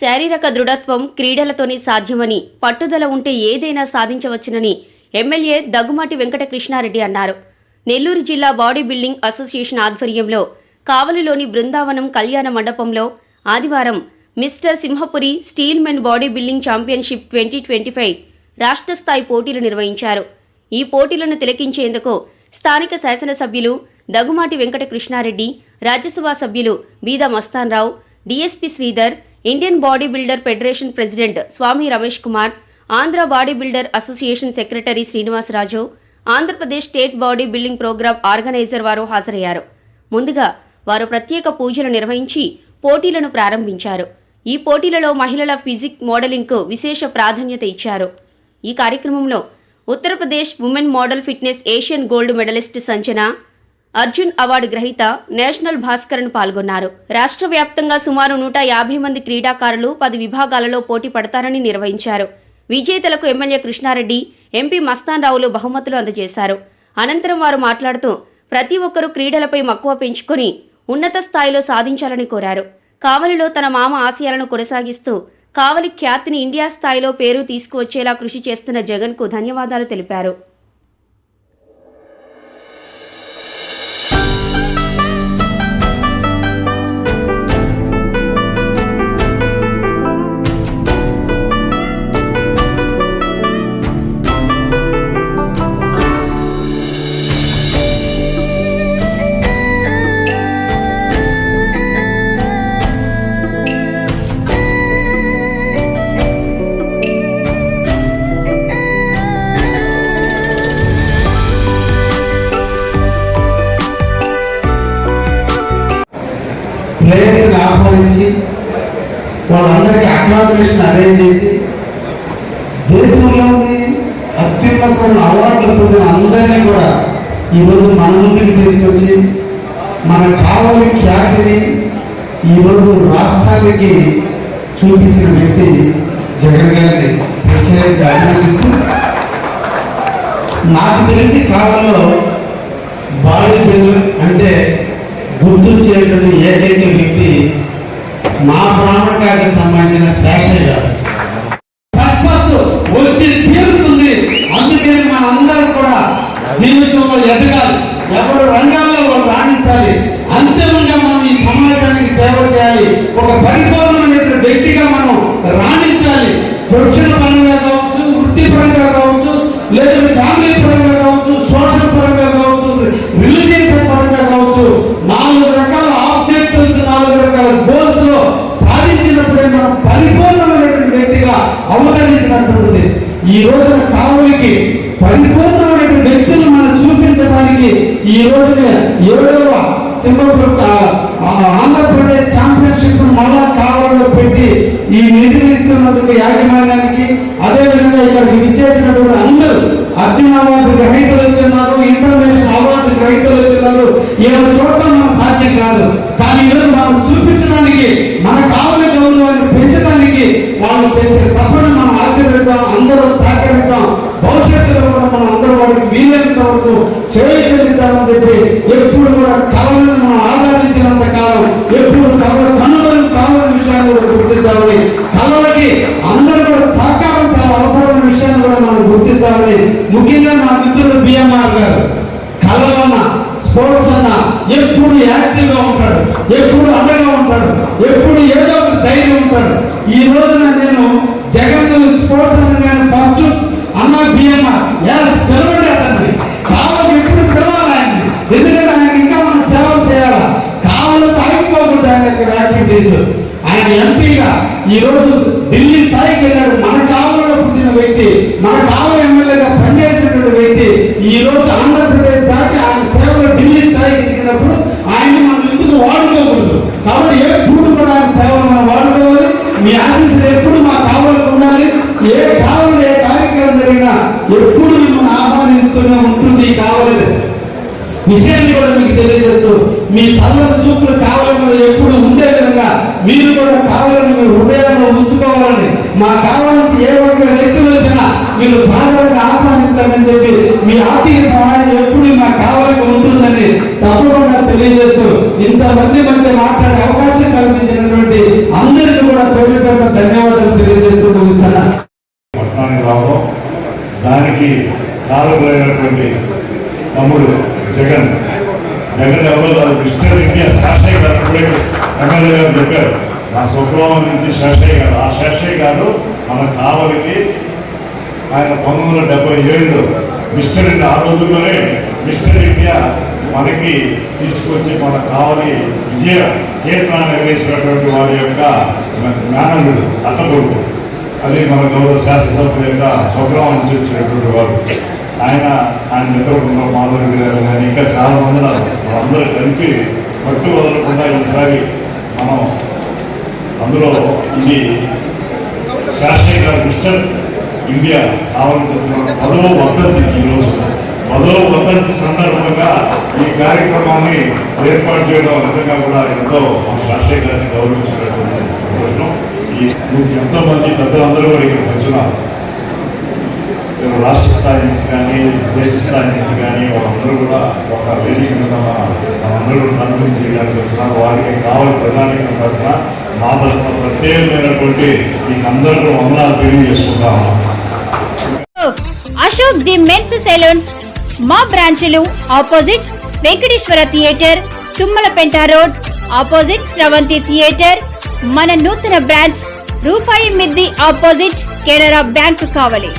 శారీరక దృఢత్వం క్రీడలతోనే సాధ్యమని పట్టుదల ఉంటే ఏదైనా సాధించవచ్చునని ఎమ్మెల్యే దగ్గుమాటి వెంకట కృష్ణారెడ్డి అన్నారు. నెల్లూరు జిల్లా బాడీ బిల్డింగ్ అసోసియేషన్ ఆధ్వర్యంలో కావలిలోని బృందావనం కళ్యాణ మండపంలో ఆదివారం mister Simhapuri steel men body building championship twenty twenty five రాష్ట్ర స్థాయి పోటీలు నిర్వహించారు. ఈ పోటీలను తిలకించేందుకు స్థానిక శాసనసభ్యులు దగ్గుమాటి వెంకటకృష్ణారెడ్డి రాజ్యసభ సభ్యులు Beeda Mastan Rao DSP Sridhar Indian body builder federation president Swamy Ramesh Kumar Andhra body builder association secretary Srinivasa Raju Andhra Pradesh state body building program organizer వారు హాజరయ్యారు. ముందుగా వారు ప్రత్యేక పూజలు నిర్వహించి పోటీలను ప్రారంభించారు. ఈ పోటీలలో మహిళల ఫిజిక్ మోడలింగ్కు విశేష ప్రాధాన్యత ఇచ్చారు. ఈ కార్యక్రమంలో Uttar Pradesh woman model fitness Asian gold medallist Sanjana Arjun award గ్రహీత నేషనల్ భాస్కరన్ పాల్గొన్నారు. రాష్ట్ర వ్యాప్తంగా సుమారు నూట యాభై మంది క్రీడాకారులు పది విభాగాలలో పోటీ పడతారని నిర్వహించారు. విజేతలకు ఎమ్మెల్యే కృష్ణారెడ్డి ఎంపీ మస్తాన్ రావులు బహుమతులు అందజేశారు. అనంతరం వారు మాట్లాడుతూ ప్రతి ఒక్కరూ క్రీడలపై మక్కువ పెంచుకొని ఉన్నత స్థాయిలో సాధించాలని కోరారు. కావలిలో తన మామ ఆశయాలను కొనసాగిస్తూ కావలి ఖ్యాతిని ఇండియా స్థాయిలో పేరు తీసుకువచ్చేలా కృషి చేస్తున్న జగన్కు ధన్యవాదాలు తెలిపారు. ప్లేయర్స్ని ఆహ్వానించి వాళ్ళందరికీ అకామిడేషన్ అరేంజ్ చేసి దేశంలోని అత్యున్నతమైన అవార్డులు పొందిన అందరినీ కూడా ఈరోజు మన ముందుకు తీసుకొచ్చి మన కావలి ఖ్యాతిని ఈరోజు రాష్ట్రానికి చూపించిన వ్యక్తి జగన్ గారిని ప్రత్యేకంగా అభినందిస్తూ నాకు తెలిసి కాలంలో బాడీ బిల్డర్ అంటే గుర్తుంచేటువంటి ఏకైక వ్యక్తి మా ప్రాణకానికి సంబంధించిన శేషయ్య గారు. సక్సెస్ వచ్చి తీరుతుంది. అందుకే మనందరం కూడా జీవితంలో ఎదగాలి. ఎవరు రంగాల్లో రాణించాలి. అంతిమంగా మనం ఈ సమాజానికి సేవ చేయాలి. ఒక పరిపూర్ణమైన వ్యక్తిగా మనం రాణించాలి. ప్రొఫెషనల్ రోజున కావులకి పరిపూర్ణమైన వ్యక్తులు మనం చూపించడానికి ఈ రోజున ఏడవ సింహపురం ఆ, ఆంధ్రప్రదేశ్ ఛాంపియన్షిప్ మళ్ళా కావాలలో పెట్టి ఈ నిధిని ఇస్తున్నందుకు యాజమాన్యానికి అదేవిధంగా ఇక్కడ విచ్చేసినటువంటి అందరూ అర్జున అవార్డు గ్రహీతలు వచ్చిన్నారు ఇంటర్నేషనల్ అవార్డు గ్రహీతలు వచ్చిన్నారు ఇలా చూడటం మనకు సాధ్యం కాదు. స్పోర్ట్స్ అన్న ఎప్పుడు యాక్టివ్గా ఉంటాడు ఎప్పుడు అండగా ఉంటాడు ఎప్పుడు ఏదో ఒక ధైర్యం ఉంటాడు. ఈ రోజున నేను జగన్ స్పోర్ట్స్ అనగానే ఫస్ట్ అన్న బిఎంఆర్. ఎస్ పిలవండి అతన్ని. కావాలి ఎప్పుడు పిలవాలి ఆయన్ని. ఎందుకంటే ఆయన ఇంకా మనం సేవలు చేయాలా? కావాలి తాగిపోకుండా ఆయన యొక్క యాక్టివిటీస్ ఆయన ఎంపీగా ఈ రోజు ఢిల్లీ స్థాయికి వెళ్ళాడు. మన కావలిలో పుట్టిన వ్యక్తి మన కావాలి ఎమ్మెల్యేగా పనిచేసినటువంటి వ్యక్తి ఈ మీ సర్వ చూపులు కావాలని ఎప్పుడు ఉండే విధంగా మీరు కూడా కావాలని మీరు హృదయంలో ఉంచుకోవాలని మా కావాలంటే ఏ ఒక్క వ్యక్తులు వచ్చినా మీరు సాధారణంగా ఆహ్వానించాలని చెప్పి మీ ఆర్థిక సహాయం ఎప్పుడు మా కావాలని ఉంటుందని తప్పకుండా తెలియజేస్తూ ఇంతమంది మధ్య మాట్లాడే అవకాశం కల్పించినటువంటి అందరికీ కూడా తోడిపడిన ధన్యవాదాలు తెలియజేస్తూ ముగిస్తాను. దానికి కాలుపోయినటువంటి తమ్ముడు పేరు పేరున ఇప్పుడే ఎమ్మెల్యే గారు చెప్పారు. ఆ స్వగ్రామం నుంచి శాషయ్య గారు. ఆ శాషయ్య గారు మన కావలికి ఆయన పంతొమ్మిది వందల డెబ్బై ఏడులో మిస్టర్ ఇండియా ఆ రోజుల్లోనే మిస్టర్ ఇండియా మనకి తీసుకొచ్చి మన కావలి విజయ కేంద్రాన్ని ఎగరేసినటువంటి వారి యొక్క జ్ఞానముడు అత్తకొడుకు అది మన గౌరవ శాసనసభ యొక్క స్వగ్రామం నుంచి వచ్చినటువంటి వారు. ఆయన ఆయన మిత్రుడు మాధవరెడ్డి గారు కానీ ఇంకా చాలా మంది ఉన్నారు. వాళ్ళందరూ కలిపి పట్టు వదలకుండా ఈసారి మనం అందులో ఇది శాస్త్రీయ గారు మిస్టర్ ఇండియా కావాలనుకుంటున్నాం పదవ వర్ధంతి ఈరోజు. పదవ వర్ధంతి సందర్భంగా ఈ కార్యక్రమాన్ని ఏర్పాటు చేయడం నిజంగా కూడా ఎంతో మన శాస్త్రీయ గారిని గౌరవించినటువంటి ఈ ఎంతో మంది పెద్దలందరూ కూడా ఇక్కడ వచ్చినారు. రాష్ట్ర స్థాయి నుంచి కానీ దేశ స్థాయి నుంచి కానీ వాళ్ళందరూ కూడా ఒక వేదిక మీద మన- మనందరూ కూడా చేయడానికి వచ్చినారు వారికి కావాలి ప్రధాని తరఫున మా తరఫున ప్రత్యేకమైనటువంటి మీకు అందరూ వందనాలు తెలియజేసుకుంటాము అశోక్ ది మెన్స్ సెలూన్స్ మా బ్రాంచ్లు opposite Venkateswara theatre Tummalapenta road opposite Sravanthi theatre మన నూతన బ్రాంచ్ రూపాయి మిద్ది ఆపోజిట్ కెనరా బ్యాంక్ కావలి.